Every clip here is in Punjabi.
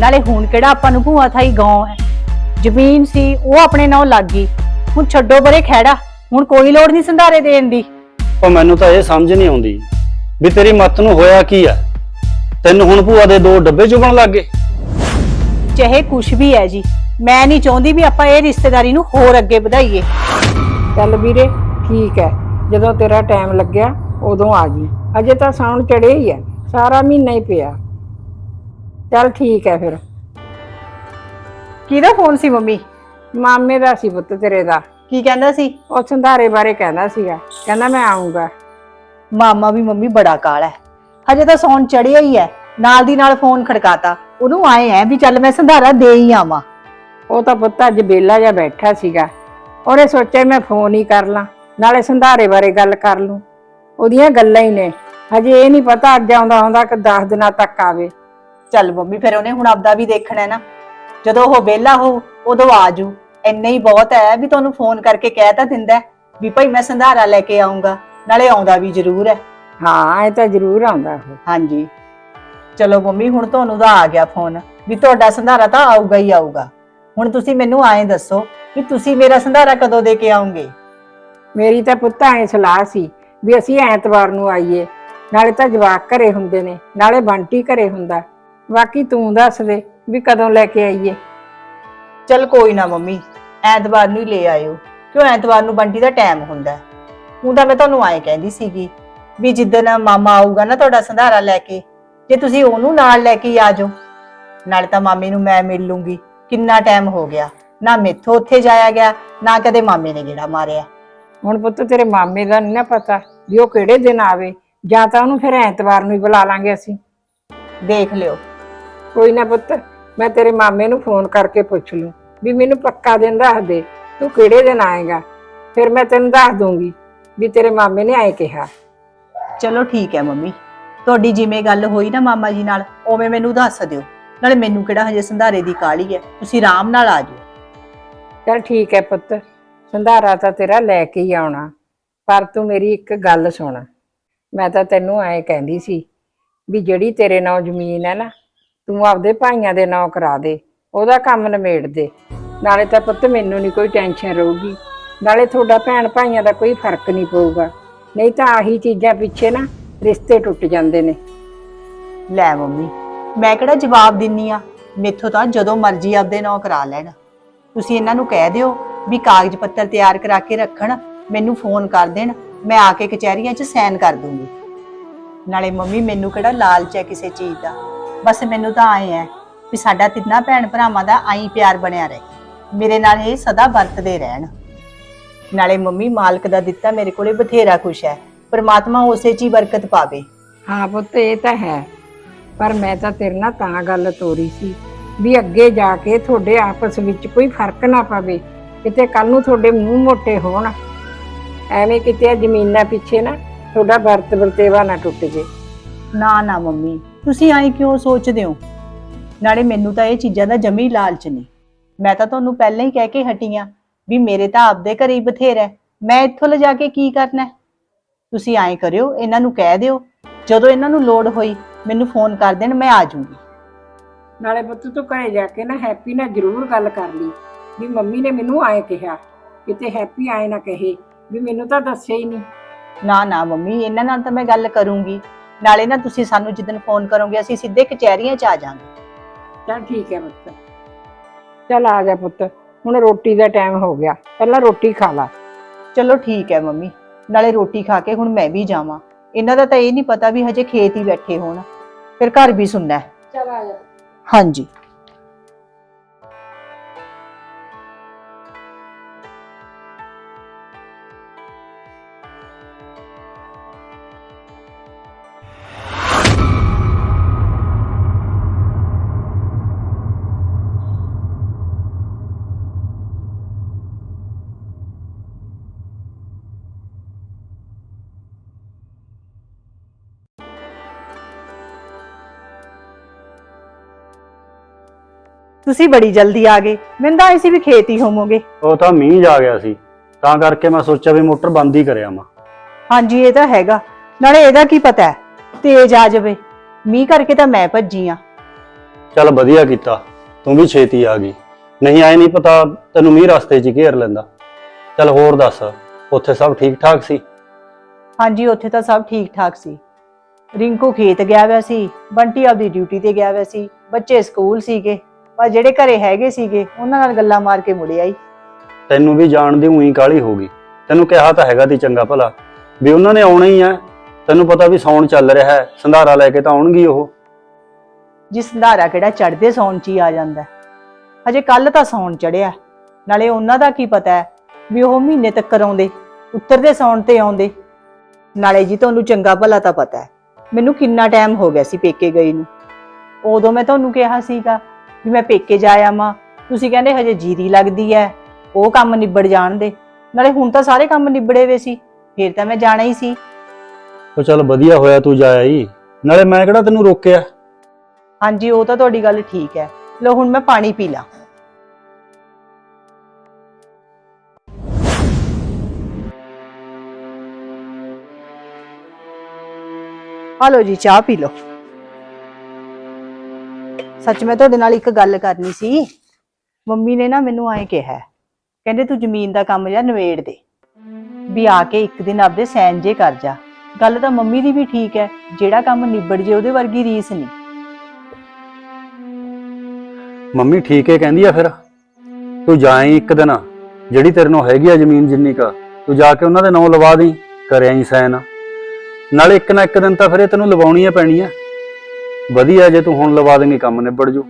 ਨਾਲੇ ਹੁਣ ਕਿਹੜਾ ਆਪਾਂ ਨੂੰ ਭੂਆ ਥਾਈ ਗਾਉਂ ਹੈ। ਜ਼ਮੀਨ ਸੀ ਉਹ ਆਪਣੇ ਨਾਲ ਲੱਗ ਗਈ। ਹੁਣ ਛੱਡੋ ਪਰੇ ਖਹਿੜਾ ਹੁਣ ਕੋਈ ਲੋੜ ਨਹੀਂ ਸੰਧਾਰੇ ਦੇਣ ਦੀ। ਪਰ ਮੈਨੂੰ ਤਾਂ ਇਹ ਸਮਝ ਨਹੀਂ ਆਉਂਦੀ ਵੀ ਤੇਰੀ ਮੱਤ ਨੂੰ ਹੋਇਆ ਕੀ ਆ। ਤੈਨੂੰ ਹੁਣ ਭੂਆ ਦੇ ਦੋ ਡੱਬੇ ਚੁਗਣ ਲੱਗ ਗਏ। ਚਾਹੇ ਕੁਛ ਵੀ ਹੈ ਜੀ ਮੈਂ ਨਹੀਂ ਚਾਹੁੰਦੀ ਵੀ ਆਪਾਂ ਇਹ ਰਿਸ਼ਤੇਦਾਰੀ ਨੂੰ ਹੋਰ ਅੱਗੇ ਵਧਾਈਏ। ਚੱਲ ਵੀਰੇ ਠੀਕ ਹੈ। ਜਦੋਂ ਤੇਰਾ ਟਾਈਮ ਲੱਗਿਆ ਉਦੋਂ ਆ ਜੀ ਅਜੇ ਤਾਂ ਸਾਉਣ ਚੜੇ ਹੀ ਹੈ। ਸਾਰਾ ਮਹੀਨਾ ਹੀ ਪਿਆ। ਚੱਲ ਠੀਕ ਹੈ ਫਿਰ। ਕਿਹਦਾ ਫੋਨ ਸੀ ਮੰਮੀ? ਮਾਮੇ ਦਾ ਸੀ ਪੁੱਤ ਤੇਰੇ ਦਾ। ਕੀ ਕਹਿੰਦਾ ਸੀ? ਉਹ ਸੰਧਾਰੇ ਬਾਰੇ ਕਹਿੰਦਾ ਸੀਗਾ। ਕਹਿੰਦਾ ਮੈਂ ਆਉਂਗਾ ਮਾਮਾ ਵੀ ਮੰਮੀ ਬੜਾ ਕਾਲਾ ਹੈ। ਹਜੇ ਤਾਂ ਸੌਣ ਚੜਿਆ ਹੀ ਹੈ। ਨਾਲ ਦੀ ਨਾਲ ਫੋਨ ਖੜਕਾਤਾ। ਉਹਨੂੰ ਆਏ ਐ ਵੀ ਚੱਲ ਮੈਂ ਸੰਧਾਰਾ ਦੇ ਹੀ ਆਵਾਂ। ਉਹ ਤਾਂ ਪੁੱਤ ਅੱਜ ਬੇਲਾ ਜਿਹਾ ਬੈਠਾ ਸੀਗਾ। ਉਹਨੇ ਸੋਚਿਆ ਮੈਂ ਫੋਨ ਹੀ ਕਰ ਲਾਂ। ਨਾਲੇ ਸੰਧਾਰੇ ਬਾਰੇ ਗੱਲ ਕਰ ਲੂੰ। ਉਹਦੀਆਂ ਗੱਲਾਂ ਹੀ ਨੇ। ਹਜੇ ਇਹ ਨਹੀਂ ਪਤਾ ਅੱਜ ਆਉਂਦਾ ਹੁੰਦਾ ਕਿ 10 ਦਿਨਾਂ ਤੱਕ ਆਵੇ। ਚੱਲ ਮੰਮੀ ਫਿਰ ਉਹਨੇ ਹੁਣ ਆਪਦਾ ਵੀ ਦੇਖਣਾ ਹੈ ਨਾ। ਜਦੋਂ ਉਹ ਵਿਹਲਾ ਹੋ ਉਦੋਂ ਆਜੂ ਇੰਨਾ ਹੀ ਬਹੁਤ ਹੈ ਵੀ ਤੁਹਾਨੂੰ ਫੋਨ ਕਰਕੇ ਕਹਿ ਤਾਂ ਦਿੰਦਾ ਹੈ ਵੀ ਭਾਈ ਮੈਂ ਸੰਧਾਰਾ ਲੈ ਕੇ ਆਉਂਗਾ ਨਾਲੇ ਆਉਂਦਾ ਵੀ ਜ਼ਰੂਰ ਹੈ। ਹਾਂ ਇਹ ਤਾਂ ਜ਼ਰੂਰ ਆਉਂਦਾ ਉਹ। ਹਾਂਜੀ। ਚਲੋ ਮੰਮੀ ਹੁਣ ਤੁਹਾਨੂੰ ਦਾ ਆ ਗਿਆ ਫੋਨ ਵੀ ਤੁਹਾਡਾ ਸੰਧਾਰਾ ਤਾਂ ਆਊਗਾ ਹੀ ਆਊਗਾ। ਹੁਣ ਤੁਸੀਂ ਮੈਨੂੰ ਐਂ ਦੱਸੋ ਵੀ ਤੁਸੀਂ ਮੇਰਾ ਸੰਧਾਰਾ ਕਦੋਂ ਦੇ ਕੇ ਆਉਂਗੇ? ਮੇਰੀ ਤਾਂ ਪੁੱਤ ਐ ਸਲਾਹ ਸੀ ਵੀ ਅਸੀਂ ਐਤਵਾਰ ਨੂੰ ਆਈਏ ਨਾਲੇ ਤਾਂ ਜਵਾਕ ਘਰੇ ਹੁੰਦੇ ਨੇ ਨਾਲੇ ਬੰਟੀ ਘਰੇ ਹੁੰਦਾ। ਬਾਕੀ ਤੂੰ ਦੱਸ ਦੇ ਵੀ ਕਦੋਂ ਲੈ ਕੇ ਆਈਏ। ਚਲ ਕੋਈ ਨਾ ਮੰਮੀ ਐਤਵਾਰ ਨੂੰ ਹੀ ਲੈ ਆਇਓ ਕਿਉਂ ਐਤਵਾਰ ਨੂੰ ਬੰਟੀ ਦਾ ਟਾਈਮ ਹੁੰਦਾ ਤਾਂ ਮੈਂ ਤੁਹਾਨੂੰ ਐਂ ਕਹਿੰਦੀ ਸੀਗੀ ਵੀ ਜਿੱਦਣ ਮਾਮਾ ਆਊਗਾ ਨਾ ਤੁਹਾਡਾ ਸੰਧਾਰਾ ਲੈ ਕੇ ਜੇ ਤੁਸੀਂ ਉਹਨੂੰ ਨਾਲ ਲੈ ਕੇ ਆ ਜਾਓ। ਨਾਲੇ ਤਾਂ ਮਾਮੇ ਨੂੰ ਮੈਂ ਮਿਲ ਲੂੰਗੀ ਕਿੰਨਾ ਟਾਈਮ ਹੋ ਗਿਆ ਨਾ ਮੈਥੋਂ ਉੱਥੇ ਜਾਇਆ ਗਿਆ ਨਾ ਕਦੇ ਮਾਮੇ ਨੇ ਗੇੜਾ ਮਾਰਿਆ। ਹੁਣ ਪੁੱਤ ਤੇਰੇ ਮਾਮੇ ਦਾ ਨਹੀਂ ਨਾ ਪਤਾ ਵੀ ਉਹ ਕਿਹੜੇ ਦਿਨ ਆਵੇ ਜਾਂ ਤਾਂ ਉਹਨੂੰ ਫਿਰ ਐਤਵਾਰ ਨੂੰ ਹੀ ਬੁਲਾ ਲਾਂਗੇ ਅਸੀਂ। ਦੇਖ ਲਿਓ ਕੋਈ ਨਾ ਪੁੱਤ ਮੈਂ ਤੇਰੇ ਮਾਮੇ ਨੂੰ ਫੋਨ ਕਰਕੇ ਪੁੱਛ ਲੂੰ ਵੀ ਮੈਨੂੰ ਪੱਕਾ ਦਿਨ ਦੱਸ ਦੇ ਤੂੰ ਕਿਹੜੇ ਦਿਨ ਆਏਗਾ? ਫਿਰ ਮੈਂ ਤੈਨੂੰ ਦੱਸ ਦੂੰਗੀ ਵੀ ਤੇਰੇ ਮਾਮੇ ਨੇ ਆਏ ਕਿਹਾ। ਚਲੋ ਠੀਕ ਹੈ ਮੰਮੀ ਤੁਹਾਡੀ ਜਿਵੇਂ ਗੱਲ ਹੋਈ ਨਾ ਮਾਮਾ ਜੀ ਨਾਲ ਉਵੇਂ ਮੈਨੂੰ ਦੱਸ ਦਿਓ ਨਾਲੇ ਮੈਨੂੰ ਕਿਹੜਾ ਹਜੇ ਸੰਧਾਰੇ ਦੀ ਕਾਹਲੀ ਹੈ ਤੁਸੀਂ ਆਰਾਮ ਨਾਲ ਆ ਜਾਓ। ਚਲ ਠੀਕ ਹੈ ਪੁੱਤ ਸੰਧਾਰਾ ਤਾਂ ਤੇਰਾ ਲੈ ਕੇ ਹੀ ਆਉਣਾ ਪਰ ਤੂੰ ਮੇਰੀ ਇੱਕ ਗੱਲ ਸੁਣ ਮੈਂ ਤਾਂ ਤੈਨੂੰ ਐਂ ਕਹਿੰਦੀ ਸੀ ਵੀ ਜਿਹੜੀ ਤੇਰੇ ਨਾਂ ਜ਼ਮੀਨ ਹੈ ਨਾ ਤੂੰ ਆਪਦੇ ਭਾਈਆਂ ਦੇ ਨਾਂ ਕਰਾ ਦੇ, ਉਹਦਾ ਕੰਮ ਨਿਮੇੜ ਦੇ। ਨਾਲੇ ਤਾਂ ਪੁੱਤ ਮੈਨੂੰ ਨਹੀਂ ਕੋਈ ਟੈਨਸ਼ਨ ਰਹੂਗੀ। ਨਾਲੇ ਤੁਹਾਡਾ ਭੈਣ ਭਾਈਆਂ ਦਾ ਕੋਈ ਫ਼ਰਕ ਨਹੀਂ ਪਊਗਾ। ਨਹੀਂ ਤਾਂ ਆਹੀ ਚੀਜ਼ਾਂ ਪਿੱਛੇ ਨਾ ਰਿਸ਼ਤੇ ਟੁੱਟ ਜਾਂਦੇ ਨੇ। ਲੈ ਮੰਮੀ, ਮੈਂ ਕਿਹੜਾ ਜਵਾਬ ਦਿੰਨੀ ਆ? ਮੇਥੋਂ ਤਾਂ ਜਦੋਂ ਮਰਜ਼ੀ ਆਪਦੇ ਨਾਂ ਕਰਾ ਲੈਣ। ਤੁਸੀਂ ਇਹਨਾਂ ਨੂੰ ਕਹਿ ਦਿਓ ਵੀ ਕਾਗਜ਼ ਪੱਤਰ ਤਿਆਰ ਕਰਾ ਕੇ ਰੱਖਣ, ਮੈਨੂੰ ਫੋਨ ਕਰ ਦੇਣ, ਮੈਂ ਆ ਕੇ ਕਚਹਿਰੀਆਂ 'ਚ ਸਾਈਨ ਕਰ ਦੂੰਗੀ। ਨਾਲੇ ਮੰਮੀ, ਮੈਨੂੰ ਕਿਹੜਾ ਲਾਲਚ ਹੈ ਕਿਸੇ ਚੀਜ਼ ਦਾ? ਬਸ ਮੈਨੂੰ ਤਾਂ ਆਏ ਹੈ ਵੀ ਸਾਡਾ ਤਿੰਨਾਂ ਭੈਣ ਭਰਾਵਾਂ ਦਾ ਆਈ ਪਿਆਰ ਬਣਿਆ ਰਹੇ। ਮੇਰੇ ਨਾਲ ਇਹ ਸਦਾ ਵਰਤਦੇ ਰਹਿਣ। ਨਾਲੇ ਮੰਮੀ ਮਾਲਕ ਦਾ ਦਿੱਤਾ ਮੇਰੇ ਕੋਲੇ ਬਥੇਰਾ ਕੁਛ ਹੈ ਪਰਮਾਤਮਾ ਉਸੇ 'ਚ ਹੀ ਬਰਕਤ ਪਾਵੇ। ਹਾਂ ਪੁੱਤ ਇਹ ਤਾਂ ਹੈ। ਪਰ ਮੈਂ ਤਾਂ ਤੇਰੇ ਨਾਲ ਤਾਂ ਗੱਲ ਤੋਰੀ ਸੀ ਵੀ ਅੱਗੇ ਜਾ ਕੇ ਤੁਹਾਡੇ ਆਪਸ ਵਿੱਚ ਕੋਈ ਫ਼ਰਕ ਨਾ ਪਵੇ। ਕਿਤੇ ਕੱਲ ਨੂੰ ਤੁਹਾਡੇ ਮੂੰਹ ਮੋਟੇ ਹੋਣ। ਐਵੇਂ ਕਿਤੇ ਜ਼ਮੀਨਾਂ ਪਿੱਛੇ ਨਾ ਤੁਹਾਡਾ ਵਰਤ ਵਰਤੇਵਾ ਨਾ ਟੁੱਟ ਜੇ। ਨਾ ਨਾ ਮੰਮੀ। ਤੁਸੀਂ ਆਈ ਕਿਉਂ ਸੋਚਦੇ ਹੋ? ਨਾਲੇ ਮੈਨੂੰ ਤਾਂ ਇਹ ਚੀਜ਼ਾਂ ਦਾ ਜਮੀ ਲਾਲਚ ਨਹੀਂ। ਮੈਂ ਤਾਂ ਤੁਹਾਨੂੰ ਪਹਿਲਾਂ ਹੀ ਕਹਿ ਕੇ ਹਟੀ ਆਂ ਵੀ ਮੇਰੇ ਤਾਂ ਆਪਦੇ ਘਰੇ ਹੀ ਬਥੇਰਾ। ਮੈਂ ਇੱਥੋਂ ਲਿਜਾ ਕੇ ਕੀ ਕਰਨਾ? ਤੁਸੀਂ ਐਂ ਕਰਿਓ ਇਹਨਾਂ ਨੂੰ ਕਹਿ ਦਿਓ। ਜਦੋਂ ਇਹਨਾਂ ਨੂੰ ਲੋੜ ਹੋਈ ਮੈਨੂੰ ਫੋਨ ਕਰ ਦੇਣ ਮੈਂ ਆ ਜਾਊਂਗੀ। ਨਾਲੇ ਪੁੱਤ ਤੂੰ ਘਰੇ ਜਾ ਕੇ ਨਾ ਹੈਪੀ ਨਾਲ ਜ਼ਰੂਰ ਗੱਲ ਕਰ ਲਈ। ਵੀ ਮੰਮੀ ਨੇ ਮੈਨੂੰ ਆਏ ਕਿਹਾ ਕਿਤੇ ਹੈਪੀ ਆਏ ਨਾ ਕਹੇ ਵੀ ਮੈਨੂੰ ਤਾਂ ਦੱਸਿਆ ਹੀ ਨਹੀਂ। ਨਾ ਨਾ ਮੰਮੀ ਇਹਨਾਂ ਨਾਲ ਤਾਂ ਮੈਂ ਗੱਲ ਕਰੂੰਗੀ। ਨਾਲੇ ਨਾ ਤੁਸੀਂ ਸਾਨੂੰ ਜਿੱਦਣ ਫੋਨ ਕਰੋਗੇ ਅਸੀਂ ਸਿੱਧੇ ਕਚਹਿਰੀਆਂ 'ਚ ਆ ਜਾਾਂਗੇ ਚਲ ਠੀਕ ਹੈ ਪੁੱਤ। ਚਲ ਆ ਜਾ ਪੁੱਤ ਹੁਣ ਰੋਟੀ ਦਾ ਟਾਈਮ ਹੋ ਗਿਆ ਪਹਿਲਾਂ ਰੋਟੀ ਖਾ ਲਾ। ਚਲੋ ਠੀਕ ਹੈ ਮੰਮੀ ਨਾਲੇ ਰੋਟੀ ਖਾ ਕੇ ਹੁਣ ਮੈਂ ਵੀ ਜਾਵਾਂ। ਇਹਨਾਂ ਦਾ ਤਾਂ ਇਹ ਨਹੀਂ ਪਤਾ ਵੀ ਹਜੇ ਖੇਤ ਹੀ ਬੈਠੇ ਹੋਣ। ਫਿਰ ਘਰ ਵੀ ਸੁਣਨਾ ਹੈ। ਚਲ ਆ ਜਾ। ਹਾਂਜੀ। ਤੁਸੀਂ ਬੜੀ ਜਲਦੀ ਆ ਗਏ। ਮੈਨੂੰ ਤਾਂ ਐਸੀ ਵੀ ਖੇਤ ਹੋਵੋਗੇ। ਉਹ ਤਾਂ ਮੀਂਹ ਜਾ ਗਿਆ ਸੀ। ਤਾਂ ਕਰਕੇ ਮੈਂ ਸੋਚਿਆ ਵੀ ਮੋਟਰ ਬੰਦ ਹੀ ਕਰਿਆ ਮਾ। ਹਾਂਜੀ ਇਹ ਤਾਂ ਹੈਗਾ। ਨਾਲੇ ਇਹਦਾ ਕੀ ਪਤਾ ਹੈ ਤੇਜ਼ ਆ ਜਾਵੇ। ਮੀਂਹ ਕਰਕੇ ਤਾਂ ਮੈਂ ਭੱਜੀ ਆ। ਚੱਲ ਵਧੀਆ ਕੀਤਾ ਤੂੰ ਵੀ ਛੇਤੀ ਆ ਗਈ। ਨਹੀਂ ਆਏ ਨਹੀਂ ਪਤਾ ਤੈਨੂੰ ਮੀਂਹ ਰਸਤੇ 'ਚ ਹੀ ਘੇਰ ਲੈਂਦਾ। ਚੱਲ ਹੋਰ ਦੱਸ ਉੱਥੇ ਸਭ ਠੀਕ ਠਾਕ ਸੀ? ਹਾਂਜੀ ਉੱਥੇ ਤਾਂ ਸਭ ਠੀਕ ਠਾਕ ਸੀ। ਰਿੰਕੂ ਖੇਤ ਗਿਆ ਹੋਇਆ ਸੀ ਬੰਟੀ ਆਪਦੀ ਡਿਊਟੀ ਤੇ ਗਿਆ ਹੋਇਆ ਸੀ ਬੱਚੇ ਸਕੂਲ ਸੀਗੇ। ਪਰ ਜਿਹੜੇ ਘਰੇ ਹੈਗੇ ਸੀਗੇ ਉਹਨਾਂ ਨਾਲ ਗੱਲਾਂ ਮਾਰ ਕੇ ਮੁੜੇ ਆਈ। ਤੈਨੂੰ ਵੀ ਜਾਣ ਦੀ ਉਹੀ ਕਾਲੀ ਹੋ ਗਈ। ਤੈਨੂੰ ਕਿਹਾ ਤਾਂ ਹੈਗਾ ਤੀ ਚੰਗਾ ਭਲਾ। ਵੀ ਉਹਨਾਂ ਨੇ ਆਉਣਾ ਹੀ ਆ। ਤੈਨੂੰ ਪਤਾ ਵੀ ਸੌਣ ਚੱਲ ਰਿਹਾ ਹੈ। ਸੰਧਾਰਾ ਲੈ ਕੇ ਤਾਂ ਆਉਣਗੀ ਉਹ। ਜਿਸ ਸੰਧਾਰਾ ਕਿਹੜਾ ਚੜਦੇ ਸੌਣ ਚ ਹੀ ਆ ਜਾਂਦਾ ਹੈ। ਹਜੇ ਕੱਲ ਤਾਂ ਸੌਣ ਚੜਿਆ ਨਾਲੇ ਉਹਨਾਂ ਦਾ ਕੀ ਪਤਾ ਹੈ ਵੀ ਉਹ ਮਹੀਨੇ ਤੱਕ ਆਉਂਦੇ ਉੱਤਰਦੇ ਸੌਣ ਤੇ ਆਉਂਦੇ। ਨਾਲੇ ਜੀ ਤੁਹਾਨੂੰ ਚੰਗਾ ਭਲਾ ਤਾਂ ਪਤਾ ਹੈ। ਮੈਨੂੰ ਕਿੰਨਾ ਟਾਈਮ ਹੋ ਗਿਆ ਸੀ ਪੇਕੇ ਗਈ ਨੂੰ। ਉਦੋਂ ਮੈਂ ਤੁਹਾਨੂੰ ਕਿਹਾ ਸੀਗਾ ਵੀ ਮੈਂ ਪੇਕੇ ਜਾ ਆਵਾਂ। ਤੁਸੀਂ ਕਹਿੰਦੇ ਹਜੇ ਜੀਰੀ ਲੱਗਦੀ ਹੈ ਉਹ ਕੰਮ ਨਿਬੜ ਜਾਣ ਦੇ। ਨਾਲੇ ਹੁਣ ਤਾਂ ਸਾਰੇ ਕੰਮ ਨਿਬੜੇ ਵੇ ਸੀ ਫੇਰ ਤਾਂ ਮੈਂ ਜਾਣਾ ਹੀ ਸੀ। ਉਹ ਚੱਲ ਵਧੀਆ ਹੋਇਆ ਤੂੰ ਜਾਇਆ ਹੀ ਨਾਲੇ ਮੈਂ ਕਿਹੜਾ ਤੈਨੂੰ ਰੋਕਿਆ? ਹਾਂਜੀ ਉਹ ਤਾਂ ਤੁਹਾਡੀ ਗੱਲ ਠੀਕ ਹੈ ਲੋ ਹੁਣ ਮੈਂ ਪਾਣੀ ਪੀ ਲਾਂ। ਹਲੋ ਜੀ ਚਾਹ ਪੀ ਲਓ। ਸੱਚ ਮੈਂ ਤੁਹਾਡੇ ਨਾਲ ਇੱਕ ਗੱਲ ਕਰਨੀ ਸੀ। ਮੰਮੀ ਨੇ ਨਾ ਮੈਨੂੰ ਐਂ ਕਿਹਾ, ਕਹਿੰਦੇ ਤੂੰ ਜ਼ਮੀਨ ਦਾ ਕੰਮ ਜਾਂ ਨਵੇੜ ਦੇ, ਵੀ ਆ ਕੇ ਇੱਕ ਦਿਨ ਆਪਦੇ ਸੈਨ ਜੇ ਕਰ ਜਾ। ਗੱਲ ਤਾਂ ਮੰਮੀ ਦੀ ਵੀ ਠੀਕ ਹੈ, ਜਿਹੜਾ ਕੰਮ ਨਿਬੜ ਜੇ ਉਹਦੇ ਵਰਗੀ ਰੀਸ ਨਹੀਂ। ਮੰਮੀ ਠੀਕ ਹੈ ਕਹਿੰਦੀ ਆ ਫਿਰ, ਤੂੰ ਜਾਈ ਇੱਕ ਦਿਨ, ਜਿਹੜੀ ਤੇਰੇ ਨੂੰ ਹੈਗੀ ਆ ਜ਼ਮੀਨ ਜਿੰਨੀ ਕਾ, ਤੂੰ ਜਾ ਕੇ ਉਹਨਾਂ ਦੇ ਨਾਂ ਲਵਾ ਦੀ, ਕਰਿਆ ਹੀ ਸੈਨ ਨਾਲੇ ਇੱਕ ਨਾ ਇੱਕ ਦਿਨ ਤਾਂ ਫਿਰ ਇਹ ਤੈਨੂੰ ਲਵਾਉਣੀ ਆ ਪੈਣੀ ਆ। ਵਧੀਆ ਜੇ ਤੂੰ ਹੁਣ ਲਵਾ ਦੇਂਗੀ ਕੰਮ ਨਿਬੜ ਜੂ।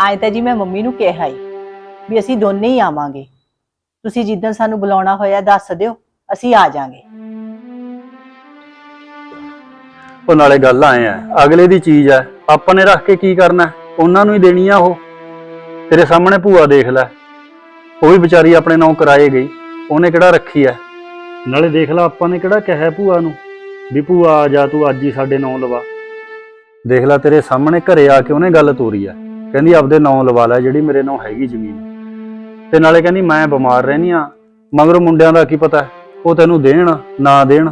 ਆਏ ਤਾਂ ਜੀ ਮੈਂ ਮੰਮੀ ਨੂੰ ਕਿਹਾ ਹੀ ਵੀ ਅਸੀਂ ਦੋਨੇ ਹੀ ਆਵਾਂਗੇ। ਤੁਸੀਂ ਜਿੱਦਣ ਸਾਨੂੰ ਬੁਲਾਉਣਾ ਹੋਇਆ ਦੱਸ ਦਿਓ ਅਸੀਂ ਆ ਜਾਾਂਗੇ। ਉਹ ਨਾਲੇ ਗੱਲ ਆਏ ਆ ਅਗਲੇ ਦੀ ਚੀਜ਼ ਆ ਆਪਾਂ ਨੇ ਰੱਖ ਕੇ ਕੀ ਕਰਨਾ ਉਹਨਾਂ ਨੂੰ ਹੀ ਦੇਣੀ ਆ ਉਹ। ਤੇਰੇ ਸਾਹਮਣੇ ਭੂਆ ਦੇਖ ਲੈ ਉਹ ਵੀ ਵਿਚਾਰੀ ਆਪਣੇ ਨਾਂ ਕਰਾਏ ਗਈ ਉਹਨੇ ਕਿਹੜਾ ਰੱਖੀ ਐ ਨਾਲੇ ਦੇਖ ਲੈ ਆਪਾਂ ਨੇ ਕਿਹੜਾ ਕਿਹਾ ਭੂਆ ਨੂੰ। ਵੀ ਭੂਆ ਆ ਜਾ ਤੂੰ ਅੱਜ ਹੀ ਸਾਡੇ ਨਾਂ ਲਵਾ। ਦੇਖ ਲੈ ਤੇਰੇ ਸਾਹਮਣੇ ਘਰੇ ਆ ਕੇ ਉਹਨੇ ਗੱਲ ਤੋਰੀ ਆ। ਕਹਿੰਦੀ ਆਪਦੇ ਨਾਂ ਲਵਾ ਲੈ ਜਿਹੜੀ ਮੇਰੇ ਨਾਂ ਹੈਗੀ ਜ਼ਮੀਨ। ਤੇ ਨਾਲੇ ਕਹਿੰਦੀ ਮੈਂ ਬਿਮਾਰ ਰਹਿਨੀ ਆ ਮਗਰ ਮੁੰਡਿਆਂ ਦਾ ਕੀ ਪਤਾ ਉਹ ਤੈਨੂੰ ਦੇਣ ਨਾ ਦੇਣ।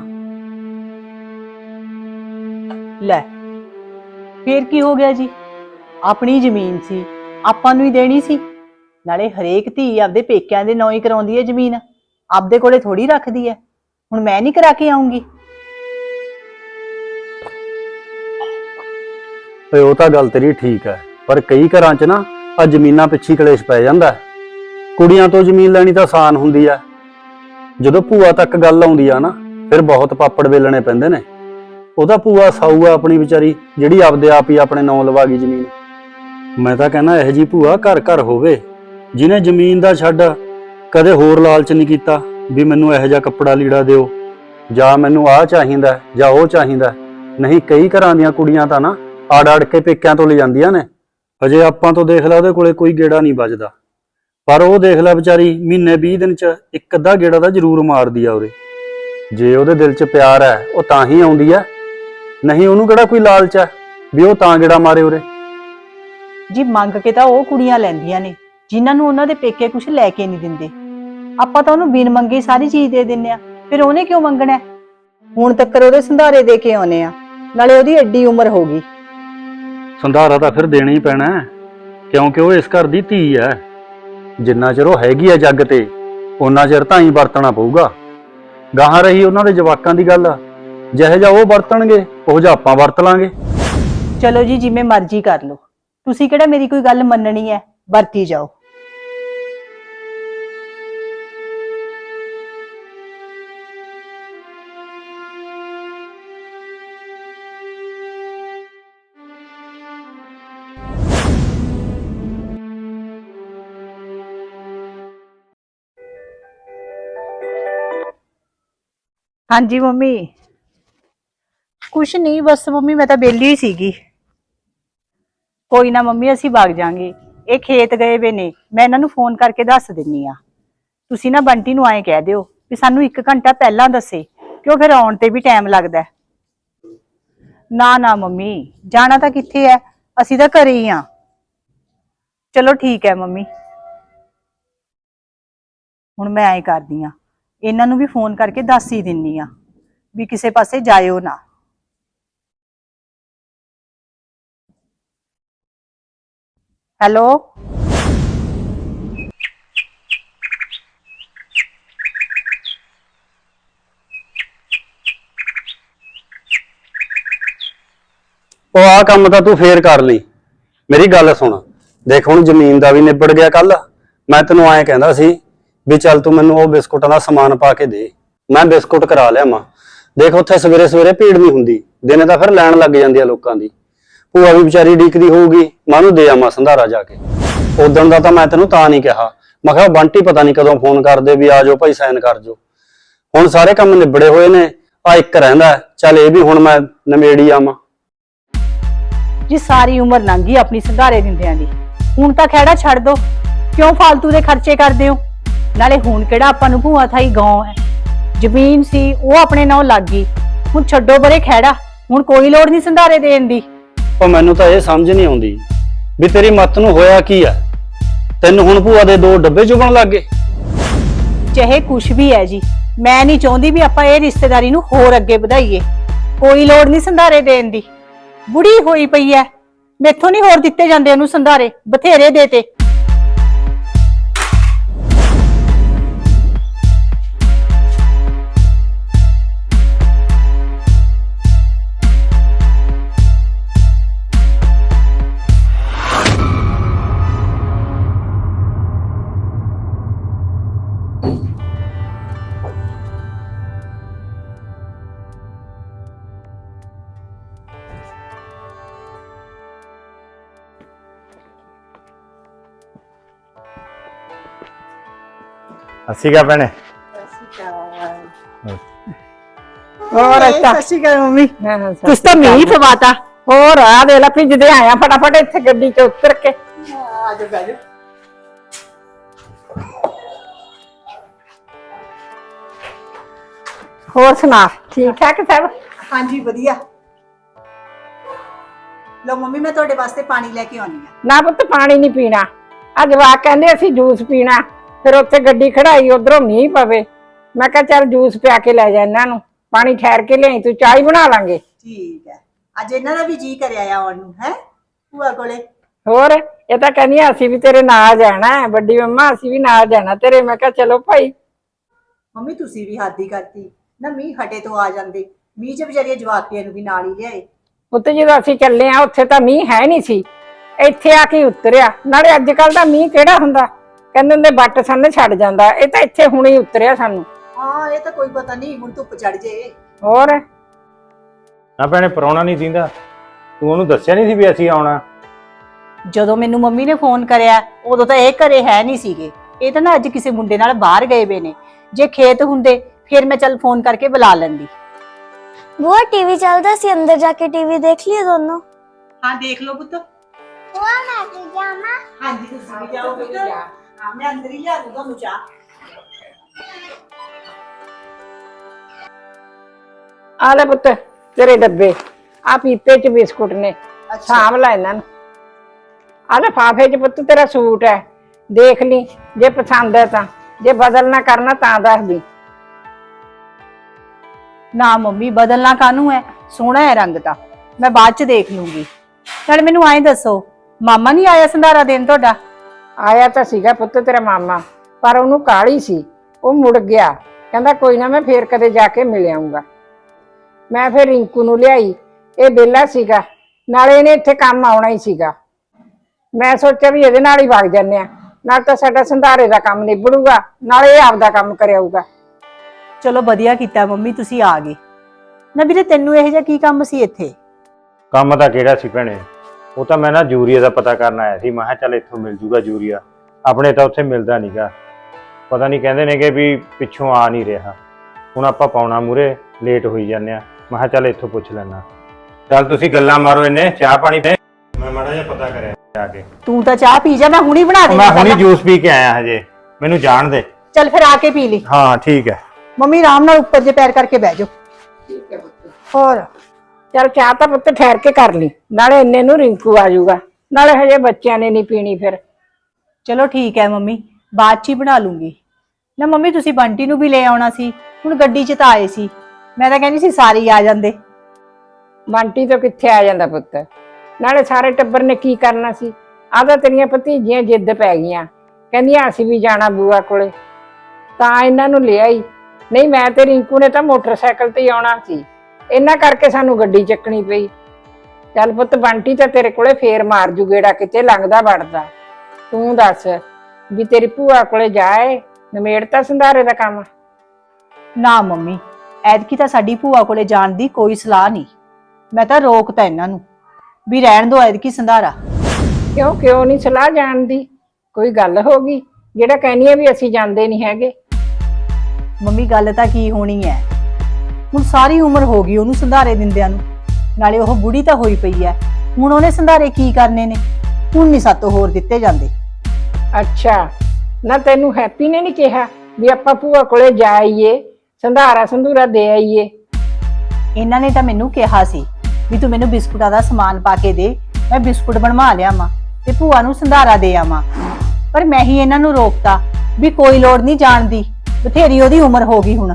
ਲੈ ਫੇਰ ਕੀ ਹੋ ਗਿਆ ਜੀ? ਆਪਣੀ ਜ਼ਮੀਨ ਸੀ ਆਪਾਂ ਨੂੰ ਹੀ ਦੇਣੀ ਸੀ। ਨਾਲੇ ਹਰੇਕ ਧੀ ਆਪਦੇ ਪੇਕਿਆਂ ਦੇ ਨਾਂ ਹੀ ਕਰਾਉਂਦੀ ਹੈ ਜ਼ਮੀਨ। ਆਪਦੇ ਕੋਲੇ ਥੋੜੀ ਰੱਖਦੀ ਹੈ। ਹੁਣ ਮੈਂ ਨਹੀਂ ਕਰਾ ਕੇ ਆਉਂਗੀ। ਓਏ ਉਹ ਤਾਂ ਗੱਲ ਤੇਰੀ ਠੀਕ ਹੈ ਪਰ ਕਈ ਘਰਾਂ 'ਚ ਨਾ ਆ ਜ਼ਮੀਨਾਂ ਪਿੱਛੇ ਕਲੇਸ਼ ਪੈ ਜਾਂਦਾ ਹੈ। ਕੁੜੀਆਂ ਤੋਂ ਜ਼ਮੀਨ ਲੈਣੀ ਤਾਂ ਆਸਾਨ ਹੁੰਦੀ ਆ ਜਦੋਂ ਭੂਆ ਤੱਕ ਗੱਲ ਆਉਂਦੀ ਆ ਨਾ ਫਿਰ ਬਹੁਤ ਪਾਪੜ ਵੇਲਣੇ ਪੈਂਦੇ ਨੇ ਉਹਦਾ ਭੂਆ ਸਾਊ ਆ ਆਪਣੀ ਵਿਚਾਰੀ ਜਿਹੜੀ ਆਪਦੇ ਆਪ ਹੀ ਆਪਣੇ ਨਾਂ ਲਵਾ ਗਈ ਜ਼ਮੀਨ ਮੈਂ ਤਾਂ ਕਹਿੰਦਾ ਇਹੋ ਜੀ ਭੂਆ ਘਰ ਘਰ ਹੋਵੇ ਜਿਹਨੇ ਜ਼ਮੀਨ ਦਾ ਛੱਡ ਕਦੇ ਹੋਰ ਲਾਲਚ ਨਹੀਂ ਕੀਤਾ ਵੀ ਮੈਨੂੰ ਇਹੋ ਜਿਹਾ ਕੱਪੜਾ ਲੀੜਾ ਦਿਓ ਜਾਂ ਮੈਨੂੰ ਆਹ ਚਾਹੀਦਾ ਹੈ, ਜਾਂ ਉਹ ਚਾਹੀਦਾ ਹੈ। ਨਹੀਂ ਕਈ ਘਰਾਂ ਦੀਆਂ ਕੁੜੀਆਂ ਤਾਂ ਨਾ ਆੜ ਆੜ ਕੇ ਪੇਕਿਆਂ ਤੋਂ ਲੈ ਜਾਂਦੀਆਂ ਨੇ। ਹਜੇ ਆਪਾਂ ਤੋਂ ਦੇਖ ਲੈ ਉਹਦੇ ਕੋਲੇ ਕੋਈ ਗੇੜਾ ਨਹੀਂ ਵੱਜਦਾ। ਪਰ ਉਹ ਦੇਖ ਲੈ ਵਿਚਾਰੀ, ਮਹੀਨੇ 20 ਦਿਨ ਚ ਇੱਕ ਅੱਧਾ ਗੇੜਾ ਤਾਂ ਜ਼ਰੂਰ ਮਾਰਦੀ ਆ ਉਰੇ। ਜੇ ਉਹਦੇ ਦਿਲ 'ਚ ਪਿਆਰ ਹੈ, ਉਹ ਤਾਂ ਹੀ ਆਉਂਦੀ ਹੈ। ਨਹੀਂ, ਉਹਨੂੰ ਕਿਹੜਾ ਕੋਈ ਲਾਲਚ ਹੈ ਵੀ ਉਹ ਤਾਂ ਗੇੜਾ ਮਾਰੇ ਉਰੇ? ਜੀ, ਮੰਗ ਕੇ ਤਾਂ ਉਹ ਕੁੜੀਆਂ ਲੈਂਦੀਆਂ ਨੇ, ਜਿਨ੍ਹਾਂ ਨੂੰ ਉਹਨਾਂ ਦੇ ਪੇਕੇ ਕੁਝ ਲੈ ਕੇ ਨਹੀਂ ਦਿੰਦੇ। ਆਪਾਂ ਤਾਂ ਉਹਨੂੰ ਬਿਨ ਮੰਗੇ ਸਾਰੀ ਚੀਜ਼ ਦੇ ਦਿੰਨੇ ਆ, ਫਿਰ ਉਹਨੇ ਕਿਉਂ ਮੰਗਣਾ? ਹੈ? ਹੁਣ ਤੱਕ ਉਹਦੇ ਸੰਧਾਰੇ ਦੇ ਕੇ ਆਉਨੇ ਆ, ਨਾਲੇ ਉਹਦੀ ਐਡੀ ਉਮਰ ਹੋ ਗਈ। ਸੰਧਾਰਾ ਤਾਂ ਫਿਰ ਦੇਣਾ ਹੀ ਪੈਣਾ ਹੈ, ਕਿਉਂਕਿ ਉਹ ਇਸ ਘਰ ਦੀ ਧੀ ਹੈ। ਜਿੰਨਾ ਚਿਰ ਉਹ ਹੈਗੀ ਹੈ ਜੱਗ ਤੇ ਉਹਨਾਂ ਚਿਰ ਤਾਂ ਹੀ ਵਰਤਣਾ ਪਊਗਾ। ਗਾਹਾਂ ਰਹੀ ਉਹਨਾਂ ਦੇ ਜਵਾਕਾਂ ਦੀ ਗੱਲ ਜਿਹੇ ਜਿਹਾ ਉਹ ਵਰਤਣਗੇ ਉਹ ਜਿਹਾ ਆਪਾਂ ਵਰਤ ਲਾਂਗੇ। ਚਲੋ ਜੀ ਜਿਵੇਂ ਮਰਜ਼ੀ ਕਰ ਲਓ। ਤੁਸੀਂ ਕਿਹੜਾ ਮੇਰੀ ਕੋਈ ਗੱਲ ਮੰਨਣੀ ਹੈ? ਵਰਤੀ ਜਾਓ। ਹਾਂਜੀ, ਮੰਮੀ। ਕੁਛ ਨਹੀਂ, ਬਸ ਮੰਮੀ, ਮੈਂ ਤਾਂ ਬੇਲੀ ਹੀ ਸੀਗੀ। ਕੋਈ ਨਾ ਮੰਮੀ, ਅਸੀਂ ਵਗ ਜਾਾਂਗੇ। ਇਹ ਖੇਤ ਗਏ ਵੇ ਨੇ, ਮੈਂ ਇਹਨਾਂ ਨੂੰ ਫੋਨ ਕਰਕੇ ਦੱਸ ਦਿੰਨੀ ਆ। ਤੁਸੀਂ ਨਾ ਬੰਟੀ ਨੂੰ ਐਂ ਕਹਿ ਦਿਓ ਵੀ ਸਾਨੂੰ 1 ਘੰਟਾ ਪਹਿਲਾਂ ਦੱਸੇ ਕਿਉਂ ਫਿਰ ਆਉਣ ਤੇ ਵੀ ਟਾਈਮ ਲੱਗਦਾ ਨਾ ਨਾ ਮੰਮੀ, ਜਾਣਾ ਤਾਂ ਕਿੱਥੇ ਹੈ? ਅਸੀਂ ਤਾਂ ਘਰੇ ਹੀ ਆ ਚਲੋ ਠੀਕ ਹੈ ਮੰਮੀ। ਹੁਣ ਮੈਂ ਐਂ ਕਰਦੀ ਆ ਇਹਨਾਂ ਨੂੰ ਵੀ ਫੋਨ ਕਰਕੇ ਦੱਸ ਹੀ ਦਿੰਨੀ ਆ ਵੀ ਕਿਸੇ ਪਾਸੇ ਜਾਇਓ ਨਾ। ਹੈਲੋ? ਉਹ ਆ ਕੰਮ ਤਾਂ ਤੂੰ ਫੇਰ ਕਰ ਲਈ। ਮੇਰੀ ਗੱਲ ਸੁਣ। ਦੇਖ ਹੁਣ ਜ਼ਮੀਨ ਦਾ ਵੀ ਨਿਬੜ ਗਿਆ ਕੱਲ ਮੈਂ ਤੈਨੂੰ ਐਂ ਕਹਿੰਦਾ ਸੀ ਵੀ ਚੱਲ ਤੂੰ ਮੈਨੂੰ ਉਹ ਬਿਸਕੁਟਾਂ ਦਾ ਸਮਾਨ ਪਾ ਕੇ ਦੇ। ਮੈਂ ਬਿਸਕੁਟ ਕਰਾ ਲਿਆਵਾਂ। ਦੇਖ, ਉੱਥੇ ਸਵੇਰੇ ਸਵੇਰੇ ਭੀੜ ਨਹੀਂ ਹੁੰਦੀ। ਦਿਨੇ ਤਾਂ ਫਿਰ ਲੈਣ ਲੱਗ ਜਾਂਦੀ ਆ ਲੋਕਾਂ ਦੀ। ਭੂਆ ਵੀ ਵਿਚਾਰੀ ਡੀਕਦੀ ਹੋਊਗੀ। ਮੈਂ ਉਹਨੂੰ ਦੇ ਆਵਾਂ ਸੰਧਾਰਾ ਜਾ ਕੇ। ਉਦੋਂ ਦਾ ਤਾਂ ਮੈਂ ਤੈਨੂੰ ਤਾਂ ਨਹੀਂ ਕਿਹਾ। ਮੈਂ ਕਿਹਾ, ਬੰਟੀ ਪਤਾ ਨਹੀਂ ਕਦੋਂ ਫੋਨ ਕਰਦੇ ਵੀ ਆ ਜਾਓ ਭਾਈ, ਸਾਈਨ ਕਰ ਜਾਓ। ਹੁਣ ਸਾਰੇ ਕੰਮ ਨਿਬੜੇ ਹੋਏ ਨੇ। ਆ ਇੱਕ ਰਹਿੰਦਾ ਚੱਲ ਇਹ ਵੀ ਹੁਣ ਮੈਂ ਨਵੇੜੀ ਆਵਾਂ। ਜੀ, ਸਾਰੀ ਉਮਰ ਲੰਘੀ ਆਪਣੀ ਸੰਧਾਰੇ ਦਿੰਦਿਆਂ ਦੀ। ਹੁਣ ਤਾਂ ਖਹਿੜਾ ਛੱਡ ਦੋ। ਕਿਉਂ ਫालतू ਦੇ ਖਰਚੇ ਕਰਦੇ ਹੋ? ਨਾਲੇ ਹੁਣ ਕਿਹੜਾ ਆਪਾਂ ਨੂੰ ਭੂਆ ਥਾਈ ਗਾਉਂ ਹੈ। ਜ਼ਮੀਨ ਸੀ ਉਹ ਆਪਣੇ ਨਾਲ ਲੱਗ ਗਈ। ਹੁਣ ਛੱਡੋ ਬਰੇ ਖਹਿੜਾ ਹੁਣ ਕੋਈ ਲੋੜ ਨਹੀਂ ਸੰਧਾਰੇ ਦੇਣ ਦੀ। ਪਰ ਮੈਨੂੰ ਤਾਂ ਇਹ ਸਮਝ ਨਹੀਂ ਆਉਂਦੀ ਵੀ ਤੇਰੀ ਮੱਤ ਨੂੰ ਹੋਇਆ ਕੀ ਆ। ਤੈਨੂੰ ਹੁਣ ਭੂਆ ਦੇ ਦੋ ਡੱਬੇ ਚੁਗਣ ਲੱਗ ਗਏ। ਚਾਹੇ ਕੁਛ ਵੀ ਹੈ ਜੀ ਮੈਂ ਨਹੀਂ ਚਾਹੁੰਦੀ ਵੀ ਆਪਾਂ ਇਹ ਰਿਸ਼ਤੇਦਾਰੀ ਨੂੰ ਹੋਰ ਅੱਗੇ ਵਧਾਈਏ। ਕੋਈ ਲੋੜ ਨਹੀਂ ਸੰਧਾਰੇ ਦੇਣ ਦੀ। ਬੁੜੀ ਹੋਈ ਪਈ ਐ ਮੈਥੋਂ ਨਹੀਂ ਹੋਰ ਦਿੱਤੇ ਜਾਂਦੇ ਉਹਨੂੰ ਸੰਧਾਰੇ ਬਥੇਰੇ ਦੇਤੇ। ਅਸੀਂ ਕਾ ਭੈਣੇ। ਹੋਰ ਅੱਛਾ। ਸਤਿ ਸ਼੍ਰੀ ਅਕਾਲ ਮੰਮੀ। ਹਾਂ, ਹਾਂ, ਸਤਿ ਤੁਸੀਂ ਤਾਂ ਮੀਂਹ। ਪਵਾਤਾ। ਹੋਰ ਆ ਦੇ ਲਾ ਭਿੱਜਦੇ ਆਇਆ ਫਟਾਫਟ ਇੱਥੇ ਗੱਡੀ 'ਚ ਉਤਰ ਕੇ। ਬੈਜੋ ਹੋਰ ਸੁਣਾ ਠੀਕ ਠਾਕ ਸਭ? ਹਾਂਜੀ ਵਧੀਆ। ਲੋ ਮੰਮੀ ਮੈਂ ਤੁਹਾਡੇ ਵਾਸਤੇ ਪਾਣੀ ਲੈ ਕੇ ਆਉਣੀ ਆ। ਨਾ ਪੁੱਤ ਪਾਣੀ ਨਹੀਂ ਪੀਣਾ। ਆ ਜਵਾਕ ਕਹਿੰਦੇ ਅਸੀਂ ਜੂਸ ਪੀਣਾ। ਫਿਰ ਉੱਥੇ ਗੱਡੀ ਖੜਾਈ ਉਧਰੋਂ ਮੀਂਹ ਪਵੇ। ਮੈਂ ਕਿਹਾ ਚੱਲ ਜੂਸ ਪਿਆ ਕੇ ਲੈ ਜਾ ਇਹਨਾਂ ਨੂੰ ਪਾਣੀ ਠਹਿਰ ਕੇ ਲਿਆਈ ਤੂੰ ਚਾਹ ਹੀ ਬਣਾ ਲਾਂਗੇ। ਠੀਕ ਹੈ। ਅੱਜ ਇਹਨਾਂ ਦਾ ਵੀ ਜੀ ਕਰਿਆ ਆਉਣ ਨੂੰ ਹੈ? ਭੂਆ ਕੋਲੇ। ਹੋਰ ਇਹ ਤਾਂ ਕਹਿੰਦੀਆਂ ਅਸੀਂ ਵੀ ਤੇਰੇ ਨਾਲ ਜਾਣਾ ਹੈ ਵੱਡੀ ਮੰਮਾ ਅਸੀਂ ਵੀ ਨਾਲ ਜਾਣਾ ਤੇਰੇ। ਮੈਂ ਕਿਹਾ ਚਲੋ ਭਾਈ। ਮੰਮੀ ਤੁਸੀਂ ਵੀ ਹੱਦ ਹੀ ਕਰਤੀ। ਨਾ ਮੀਂਹ ਹਟੇ ਤੋਂ ਆ ਜਾਂਦੇ। ਮੀਂਹ ਚ ਵਿਚਾਰੀਆਂ ਜਵਾਕੀਆਂ ਨੂੰ ਵੀ ਨਾਲ ਹੀ ਲਿਆਏ। ਪੁੱਤ ਜਦੋਂ ਅਸੀਂ ਚੱਲੇ ਆ ਉੱਥੇ ਤਾਂ ਮੀਂਹ ਹੈ ਨਹੀਂ ਸੀ। ਇੱਥੇ ਆ ਕੇ ਉਤਰਿਆ। ਨਾਲੇ ਅੱਜ ਕੱਲ ਦਾ ਮੀਂਹ ਕਿਹੜਾ ਹੁੰਦਾ? ਕਹਿੰਦੇ ਹੁੰਦੇ ਬੱਟ ਸੰਨ ਛੱਡ ਜਾਂਦਾ। ਇਹ ਤਾਂ ਇੱਥੇ ਹੁਣੇ ਹੀ ਉਤਰਿਆ ਸਾਨੂੰ। ਹਾਂ ਇਹ ਤਾਂ ਕੋਈ ਪਤਾ ਨਹੀਂ ਹੁਣ ਧੁੱਪ ਚੜ ਜੇ। ਹੋਰ? ਨਾ ਭੈਣੇ ਪਰੌਣਾ ਨਹੀਂ ਦਿੰਦਾ ਤੂੰ ਉਹਨੂੰ ਦੱਸਿਆ ਨਹੀਂ ਸੀ ਵੀ ਅਸੀਂ ਆਉਣਾ? ਜਦੋਂ ਮੈਨੂੰ ਮੰਮੀ ਨੇ ਫੋਨ ਕਰਿਆ ਉਦੋਂ ਤਾਂ ਇਹ ਘਰੇ ਹੈ ਨਹੀਂ ਸੀਗੇ। ਇਹ ਤਾਂ ਨਾ ਅੱਜ ਕਿਸੇ ਮੁੰਡੇ ਨਾਲ ਬਾਹਰ ਗਏ ਵੇ ਨੇ। ਜੇ ਖੇਤ ਹੁੰਦੇ ਫਿਰ ਮੈਂ ਚੱਲ ਫੋਨ ਕਰਕੇ ਬੁਲਾ ਲੈਂਦੀ। ਬੁਆ ਟੀਵੀ ਚੱਲਦਾ ਸੀ? ਅੰਦਰ ਜਾ ਕੇ ਟੀਵੀ ਦੇਖ ਲਈਏ ਦੋਨੋਂ? ਹਾਂ ਦੇਖ ਲਓ ਪੁੱਤ। ਬੁਆ ਮੈਂ ਵੀ ਜਾਵਾਂ। ਹਾਂਜੀ ਤੁਸੀਂ ਵੀ ਜਾਓ ਪੁੱਤ ਹਾਂ ਮੈਂ ਅੰਦਰ ਹੀ ਲਿਆ ਦੂੰ ਤੁਹਾਨੂੰ ਚਾਹ। ਆ ਲੈ ਪੁੱਤ ਤੇਰੇ ਡੱਬੇ। ਆ ਪੀਪੇ ਚ ਬਿਸਕੁਟ ਨੇ। ਸਾਂਭ ਲੈ ਇਹਨਾਂ ਨੂੰ। ਆ ਲੈ ਫਾਫੇ ਚ ਪੁੱਤ ਤੇਰਾ ਸੂਟ ਹੈ। ਦੇਖ ਲਈ ਜੇ ਪਸੰਦ ਹੈ ਤਾਂ। ਜੇ ਬਦਲਣਾ ਕਰਨਾ ਤਾਂ ਦੱਸ ਦੀ। ਨਾ ਮੰਮੀ ਬਦਲਣਾ ਕਾਨੂੰ ਹੈ? ਸੋਹਣਾ ਹੈ ਰੰਗ ਤਾਂ। ਮੈਂ ਬਾਅਦ ਚ ਦੇਖ ਲੂੰਗੀ। ਨਾਲੇ ਮੈਨੂੰ ਐਂ ਦੱਸੋ ਮਾਮਾ ਨਹੀਂ ਆਇਆ ਸੰਧਾਰਾ ਦੇਣ ਤੁਹਾਡਾ? ਆਇਆ ਤਾਂ ਸੀਗਾ ਪੁੱਤ ਤੇਰਾ ਮਾਮਾ ਪਰ ਉਹਨੂੰ ਕਾਲੀ ਸੀ। ਉਹ ਮੁੜ ਗਿਆ। ਕਹਿੰਦਾ ਕੋਈ ਨਾ ਮੈਂ ਫੇਰ ਕਦੇ ਜਾ ਕੇ ਮਿਲ ਆਉਂਗਾ ਮੈਂ ਫਿਰ ਰਿੰਕੂ ਨੂੰ ਲਿਆਈ। ਇਹ ਬੇਲਾ ਸੀਗਾ। ਨਾਲੇ ਇਹਨੇ ਇੱਥੇ ਕੰਮ ਆਉਣਾ ਹੀ ਸੀਗਾ। ਮੈਂ ਸੋਚਿਆ ਵੀ ਇਹਦੇ ਨਾਲ ਹੀ ਵਗ ਜੰਨੇ ਆ ਨਾਲ ਤਾਂ ਸਾਡਾ ਸੰਧਾਰੇ ਦਾ ਕੰਮ ਨਿਬੜੂਗਾ। ਨਾਲੇ ਇਹ ਆਪਦਾ ਕੰਮ ਕਰਿਆਊਗਾ ਚਲੋ ਵਧੀਆ ਕੀਤਾ ਮੰਮੀ ਤੁਸੀਂ ਆ ਗਏ। ਨਾ ਵੀਰੇ ਤੈਨੂੰ ਇਹ ਜਿਹਾ ਕੀ ਕੰਮ ਸੀ ਇੱਥੇ? ਕੰਮ ਤਾਂ ਕਿਹੜਾ ਸੀ ਭੈਣੇ? ਉਹ ਤਾਂ ਮੈਂ ਨਾ ਜੂਰੀਆ ਦਾ ਪਤਾ ਕਰਨ ਆਇਆ ਸੀ। ਮੈਂ ਕਿਹਾ ਚੱਲ ਇੱਥੋਂ ਮਿਲ ਜੂਗਾ ਜੂਰੀਆ। ਆਪਣੇ ਤਾਂ ਉੱਥੇ ਮਿਲਦਾ ਨਹੀਂਗਾ ਪਤਾ ਨਹੀਂ ਕਹਿੰਦੇ ਨੇਗੇ ਵੀ ਪਿੱਛੋਂ ਆ ਨਹੀਂ ਰਿਹਾ। ਹੁਣ ਆਪਾਂ ਪਾਉਣਾ ਮੂਰੇ ਲੇਟ ਹੋਈ ਜਾਂਦੇ ਆ। ਮੈਂ ਕਿਹਾ ਚੱਲ ਇੱਥੋਂ ਪੁੱਛ ਲੈਣਾ ਚੱਲ ਤੁਸੀਂ ਗੱਲਾਂ ਮਾਰੋ ਇਹਨੇ ਚਾਹ ਪਾਣੀ ਦੇ। ਮੈਂ ਮਾੜਾ ਜਿਹਾ ਪਤਾ ਕਰਿਆ ਜਾ ਕੇ। ਤੂੰ ਤਾਂ ਚਾਹ ਪੀ ਜਾ ਮੈਂ ਹੁਣੀ ਬਣਾ ਮੈਂ ਹੁਣੀ ਜੂਸ ਪੀ ਕੇ ਆਇਆ ਹਜੇ। ਮੈਨੂੰ ਜਾਣ ਦੇ। ਚੱਲ ਫਿਰ ਆ ਕੇ ਪੀ ਲਈ। ਹਾਂ ਠੀਕ ਹੈ। ਮੰਮੀ ਆਰਾਮ ਨਾਲ ਉੱਪਰ ਜੇ ਪੈਰ ਕਰਕੇ ਬਹਿ ਜਾਓ। ਹੋਰ? ਚਲ ਚਾਹ ਤਾਂ ਪੁੱਤ ਠਹਿਰ ਕੇ ਕਰ ਲਈ ਨਾਲੇ ਇੰਨੇ ਨੂੰ ਰਿੰਕੂ ਆ ਜਾਊਗਾ ਨਾਲੇ ਹਜੇ ਬੱਚਿਆਂ ਨੇ ਨਹੀਂ ਪੀਣੀ ਫਿਰ। ਚਲੋ ਠੀਕ ਹੈ ਮੰਮੀ ਬਾਅਦ ਚ ਹੀ ਬਣਾ ਲੂੰਗੀ। ਨਾ ਮੰਮੀ ਤੁਸੀਂ ਬੰਟੀ ਨੂੰ ਵੀ ਲੈ ਆਉਣਾ ਸੀ ਹੁਣ ਗੱਡੀ 'ਚ ਤਾਂ ਆਏ ਸੀ। ਮੈਂ ਤਾਂ ਕਹਿੰਦੀ ਸੀ ਸਾਰੇ ਹੀ ਆ ਜਾਂਦੇ। ਬੰਟੀ ਤੋਂ ਕਿੱਥੇ ਆ ਜਾਂਦਾ ਪੁੱਤ? ਨਾਲੇ ਸਾਰੇ ਟੱਬਰ ਨੇ ਕੀ ਕਰਨਾ ਸੀ? ਆਹ ਤਾਂ ਤੇਰੀਆਂ ਭਤੀਜੀਆਂ ਜਿੱਦ ਪੈ ਗਈਆਂ। ਕਹਿੰਦੀਆਂ ਅਸੀਂ ਵੀ ਜਾਣਾ ਬੂਆ ਕੋਲੇ। ਤਾਂ ਇਹਨਾਂ ਨੂੰ ਲਿਆਈ। ਨਹੀਂ ਮੈਂ ਤੇ ਰਿੰਕੂ ਨੇ ਤਾਂ ਮੋਟਰਸਾਈਕਲ ਤੇ ਹੀ ਆਉਣਾ ਸੀ। ਇਹਨਾਂ ਕਰਕੇ ਸਾਨੂੰ ਗੱਡੀ ਚੱਕਣੀ ਪਈ। ਚੱਲ ਪੁੱਤ ਬੰਟੀ ਤਾਂ ਤੇਰੇ ਕੋਲੇ ਫੇਰ ਮਾਰ ਜੂ ਗੇੜਾ ਕਿਤੇ ਲੰਘਦਾ ਵੜਦਾ। ਤੂੰ ਦੱਸ ਵੀ ਤੇਰੀ ਭੂਆ ਕੋਲੇ ਜਾਏ ਨਮੇੜਤਾ ਸੰਧਾਰੇ ਦਾ ਕੰਮ? ਨਾ ਮੰਮੀ ਐਤਕੀ ਤਾਂ ਸਾਡੀ ਭੂਆ ਕੋਲੇ ਜਾਣ ਦੀ ਕੋਈ ਸਲਾਹ ਨਹੀਂ। ਮੈਂ ਤਾਂ ਰੋਕਤਾ ਇਹਨਾਂ ਨੂੰ ਵੀ ਰਹਿਣ ਦੋ ਐਤਕੀ ਸੰਧਾਰਾ। ਕਿਉਂ ਕਿਉਂ ਨਹੀਂ ਸਲਾਹ ਜਾਣਦੀ ਕੋਈ ਗੱਲ ਹੋ ਗਈ? ਜਿਹੜਾ ਕਹਿੰਦੀ ਆ ਵੀ ਅਸੀਂ ਜਾਂਦੇ ਨਹੀਂ ਹੈਗੇ। ਮੰਮੀ ਗੱਲ ਤਾਂ ਕੀ ਹੋਣੀ ਹੈ ਹੁਣ ਸਾਰੀ ਉਮਰ ਹੋ ਗਈ ਉਹਨੂੰ ਸੰਧਾਰੇ ਦਿੰਦਿਆਂ ਨੂੰ। ਨਾਲੇ ਉਹ ਬੁੜੀ ਤਾਂ ਹੋਈ ਪਈ ਹੈ ਹੁਣ ਉਹਨੇ ਸੰਧਾਰੇ ਕੀ ਕਰਨੇ ਨੇ? ਹੁਣ ਨਹੀਂ ਸਾਤੋਂ ਹੋਰ ਦਿੱਤੇ ਜਾਂਦੇ। ਅੱਛਾ। ਨਾ ਤੈਨੂੰ ਹੈਪੀ ਨੇ ਨਹੀਂ ਕਿਹਾ ਵੀ ਆਪਾਂ ਭੂਆ ਕੋਲੇ ਜਾਈਏ ਸੰਧਾਰਾ ਸੰਧੂਰਾ ਦੇ ਆਈਏ? ਇਹਨਾਂ ਨੇ ਤਾਂ ਮੈਨੂੰ ਕਿਹਾ ਸੀ ਵੀ ਤੂੰ ਮੈਨੂੰ ਬਿਸਕੁਟਾਂ ਦਾ ਸਮਾਨ ਪਾ ਕੇ ਦੇ ਮੈਂ ਬਿਸਕੁਟ ਬਣਵਾ ਲਿਆਵਾਂ ਤੇ ਭੂਆ ਨੂੰ ਸੰਧਾਰਾ ਦੇ ਆਵਾਂ। ਪਰ ਮੈਂ ਹੀ ਇਹਨਾਂ ਨੂੰ ਰੋਕਤਾ ਵੀ ਕੋਈ ਲੋੜ ਨਹੀਂ ਜਾਣ ਦੀ। ਬਥੇਰੀ ਉਹਦੀ ਉਮਰ ਹੋ ਗਈ ਹੁਣ।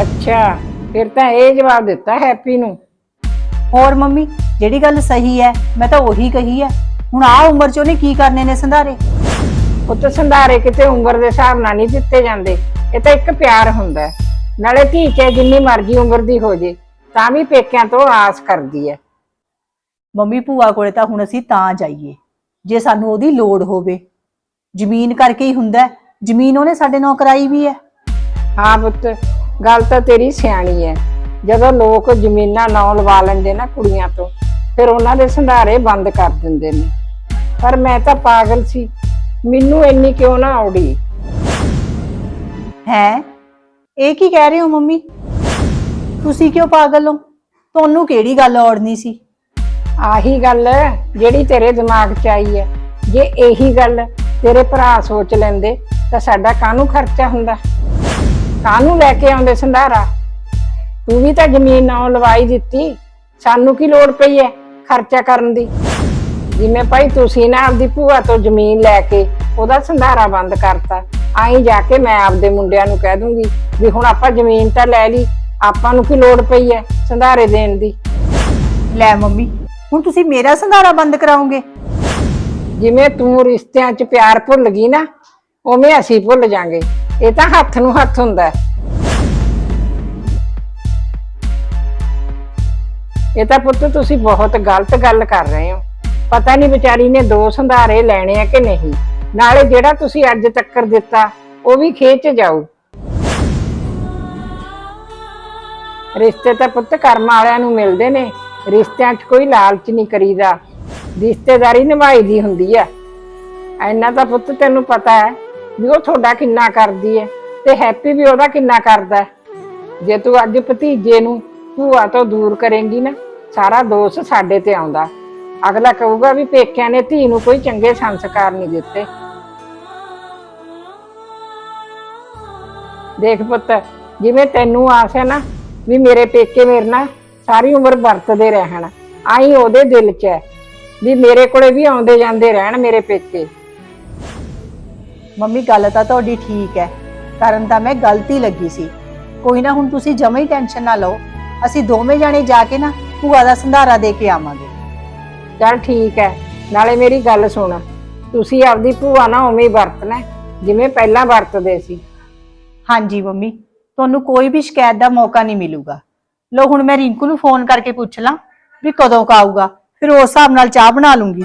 ਅੱਛਾ। ਫਿਰ ਤਾਂ ਇਹ ਜਵਾਬ ਦਿੱਤਾ ਹੈਪੀ ਨੂੰ। ਹੋਰ ਮੰਮੀ ਜਿਹੜੀ ਗੱਲ ਸਹੀ ਹੈ ਮੈਂ ਤਾਂ ਉਹੀ ਕਹੀ ਹੈ। ਹੁਣ ਆ ਉਮਰ 'ਚ ਉਹਨੇ ਕੀ ਕਰਨੇ ਨੇ ਸੰਧਾਰੇ? ਪੁੱਤ ਸੰਧਾਰੇ ਕਿਤੇ ਉਮਰ ਦੇ ਹਿਸਾਬ ਨਾਲ ਨਹੀਂ ਦਿੱਤੇ ਜਾਂਦੇ। ਇਹ ਤਾਂ ਇੱਕ ਪਿਆਰ ਹੁੰਦਾ ਹੈ। ਨਾਲੇ ਧੀ ਚਾਹੇ ਜਿੰਨੀ ਮਰਜ਼ੀ ਉਮਰ ਦੀ ਹੋ ਜੇ ਤਾਂ ਵੀ ਪੇਕਿਆਂ ਤੋਂ ਆਸ ਕਰਦੀ ਹੈ। ਮੰਮੀ ਭੂਆ ਕੋਲੇ ਤਾਂ ਹੁਣ ਅਸੀਂ ਤਾਂ ਜਾਈਏ। ਜੇ ਸਾਨੂੰ ਉਹਦੀ ਲੋੜ ਹੋਵੇ। ਜ਼ਮੀਨ ਕਰਕੇ ਹੀ ਹੁੰਦਾ ਹੈ। ਜ਼ਮੀਨ ਉਹਨੇ ਸਾਡੇ ਨਾਲ ਕਰਾਈ ਵੀ ਹੈ। ਹਾਂ ਪੁੱਤ ਗੱਲ ਤਾਂ ਤੇਰੀ ਸਿਆਣੀ ਹੈ ਜਦੋਂ ਲੋਕ ਜ਼ਮੀਨਾਂ ਨਾਂ ਲਵਾ ਲੈਂਦੇ ਨਾ ਕੁੜੀਆਂ ਤੋਂ ਫਿਰ ਉਹਨਾਂ ਦੇ ਸੰਧਾਰੇ ਬੰਦ ਕਰ ਦਿੰਦੇ ਨੇ। ਪਰ ਮੈਂ ਤਾਂ ਪਾਗਲ ਸੀ। ਮੈਨੂੰ ਇੰਨੀ ਕਿਉਂ ਨਾ ਔੜੀ ਹੈ? ਇਹ ਕੀ ਕਹਿ ਰਹੇ ਹੋ ਮੰਮੀ? ਤੁਸੀਂ ਕਿਉਂ ਪਾਗਲ ਹੋ? ਤੁਹਾਨੂੰ ਕਿਹੜੀ ਗੱਲ ਔੜਨੀ ਸੀ? ਆਹੀ ਗੱਲ ਜਿਹੜੀ ਤੇਰੇ ਦਿਮਾਗ 'ਚ ਆਈ ਹੈ ਜੇ ਇਹੀ ਗੱਲ ਤੇਰੇ ਭਰਾ ਸੋਚ ਲੈਂਦੇ ਤਾਂ ਸਾਡਾ ਕਾਹਨੂੰ ਖਰਚਾ ਹੁੰਦਾ? ਕਾਹਨੂੰ ਲੈ ਕੇ ਆਉਂਦੇ ਸੰਧਾਰਾ? ਤੂੰ ਵੀ ਤਾਂ ਜ਼ਮੀਨ ਨਾਂ ਲਵਾਈ ਦਿੱਤੀ। ਸਾਨੂੰ ਕੀ ਲੋੜ ਪਈ ਹੈ ਖਰਚਾ ਕਰਨ ਦੀ? ਜਿਵੇਂ ਭਾਈ ਤੁਸੀਂ ਨਾ ਆਪਦੀ ਭੂਆ ਤੋਂ ਜ਼ਮੀਨ ਲੈ ਕੇ ਉਹਦਾ ਸੰਧਾਰਾ ਬੰਦ ਕਰਤਾ ਆਈ ਜਾ ਕੇ ਮੈਂ ਆਪਦੇ ਮੁੰਡਿਆਂ ਨੂੰ ਕਹਿ ਦੂੰਗੀ ਵੀ ਹੁਣ ਆਪਾਂ ਜ਼ਮੀਨ ਤਾਂ ਲੈ ਲਈ ਆਪਾਂ ਨੂੰ ਕੀ ਲੋੜ ਪਈ ਹੈ ਸੰਧਾਰੇ ਦੇਣ ਦੀ? ਲੈ ਮੰਮੀ ਹੁਣ ਤੁਸੀਂ ਮੇਰਾ ਸੰਧਾਰਾ ਬੰਦ ਕਰਾਓਗੇ? ਜਿਵੇਂ ਤੂੰ ਰਿਸ਼ਤਿਆਂ 'ਚ ਪਿਆਰ ਭੁੱਲ ਗਈ ਨਾ ਉਵੇਂ ਅਸੀਂ ਭੁੱਲ ਜਾਾਂਗੇ। ਇਹ ਤਾਂ ਹੱਥ ਨੂੰ ਹੱਥ ਹੁੰਦਾ ਹੈ। ਇਹ ਤਾਂ ਪੁੱਤ ਤੁਸੀਂ ਬਹੁਤ ਗਲਤ ਗੱਲ ਕਰ ਰਹੇ ਹੋ। ਪਤਾ ਨਹੀਂ ਵਿਚਾਰੀ ਨੇ ਦੋ ਸੰਧਾਰੇ ਲੈਣੇ ਆ ਕਿ ਨਹੀਂ। ਨਾਲੇ ਜਿਹੜਾ ਤੁਸੀਂ ਅੱਜ ਤੱਕਰ ਦਿੱਤਾ, ਉਹ ਵੀ ਖੇਚ ਜਾਊ। ਰਿਸ਼ਤੇ ਤਾਂ ਪੁੱਤ ਕਰਮ ਵਾਲਿਆਂ ਨੂੰ ਮਿਲਦੇ ਨੇ। ਰਿਸ਼ਤਿਆਂ 'ਚ ਕੋਈ ਲਾਲਚ ਨਹੀਂ ਕਰੀਦਾ। ਰਿਸ਼ਤੇਦਾਰੀ ਨਿਭਾਈ ਦੀ ਹੁੰਦੀ ਆ। ਐਨਾ ਤਾਂ ਪੁੱਤ ਤੈਨੂੰ ਪਤਾ ਹੈ ਵੀ ਉਹ ਤੁਹਾਡਾ ਕਿੰਨਾ ਕਰਦੀ ਹੈ ਤੇ ਹੈਪੀ ਵੀ ਉਹਦਾ ਕਿੰਨਾ ਕਰਦਾ ਹੈ। ਜੇ ਤੂੰ ਅੱਜ ਭਤੀਜੇ ਨੂੰ ਭੂਆ ਤੋਂ ਦੂਰ ਕਰੇਂਗੀ ਨਾ, ਸਾਰਾ ਦੋਸ਼ ਸਾਡੇ ਤੇ ਆਉਂਦਾ। ਅਗਲਾ ਕਹੂਗਾ ਵੀ ਪੇਕਿਆਂ ਨੇ ਧੀ ਨੂੰ ਕੋਈ ਚੰਗੇ ਸੰਸਕਾਰ ਨਹੀਂ ਦਿੱਤੇ। ਦੇਖ ਪੁੱਤ, ਜਿਵੇਂ ਤੈਨੂੰ ਆਸ ਹੈ ਨਾ ਵੀ ਮੇਰੇ ਪੇਕੇ ਮੇਰੇ ਨਾਲ ਸਾਰੀ ਉਮਰ ਵਰਤਦੇ ਰਹਿਣ, ਆਈ ਉਹਦੇ ਦਿਲ 'ਚ ਹੈ ਵੀ ਮੇਰੇ ਕੋਲੇ ਵੀ ਆਉਂਦੇ ਜਾਂਦੇ ਰਹਿਣ ਮੇਰੇ ਪੇਕੇ। ਮੰਮੀ ਗੱਲ ਤਾਂ ਤੁਹਾਡੀ ਠੀਕ ਹੈ। ਕਰਨ ਤਾਂ ਮੈਂ ਗਲਤੀ ਲੱਗੀ ਸੀ। ਕੋਈ ਨਾ ਹੁਣ ਤੁਸੀਂ ਜਮਾ ਹੀ ਟੈਨਸ਼ਨ ਨਾ ਲਓ। ਅਸੀਂ ਦੋਵੇਂ ਜਾਣੇ ਜਾ ਕੇ ਨਾ ਭੂਆ ਦਾ ਸੰਧਾਰਾ ਦੇ ਕੇ ਆਵਾਂਗੇ। ਚਲ ਠੀਕ ਹੈ। ਨਾਲੇ ਮੇਰੀ ਗੱਲ ਸੁਣ। ਤੁਸੀਂ ਆਪਦੀ ਭੂਆ ਨਾਲ ਉਵੇਂ ਹੀ ਵਰਤਣਾ ਹੈ, ਜਿਵੇਂ ਪਹਿਲਾਂ ਵਰਤਦੇ ਸੀ। ਹਾਂਜੀ ਮੰਮੀ ਤੁਹਾਨੂੰ ਕੋਈ ਵੀ ਸ਼ਿਕਾਇਤ ਦਾ ਮੌਕਾ ਨਹੀਂ ਮਿਲੂਗਾ। ਲੋ ਹੁਣ ਮੈਂ ਰਿੰਕੂ ਨੂੰ ਫੋਨ ਕਰਕੇ ਪੁੱਛ ਲਾਂ ਵੀ ਕਦੋਂ ਕੁ ਆਊਗਾ। ਫਿਰ ਉਸ ਹਿਸਾਬ ਨਾਲ ਚਾਹ ਬਣਾ ਲੂੰਗੀ।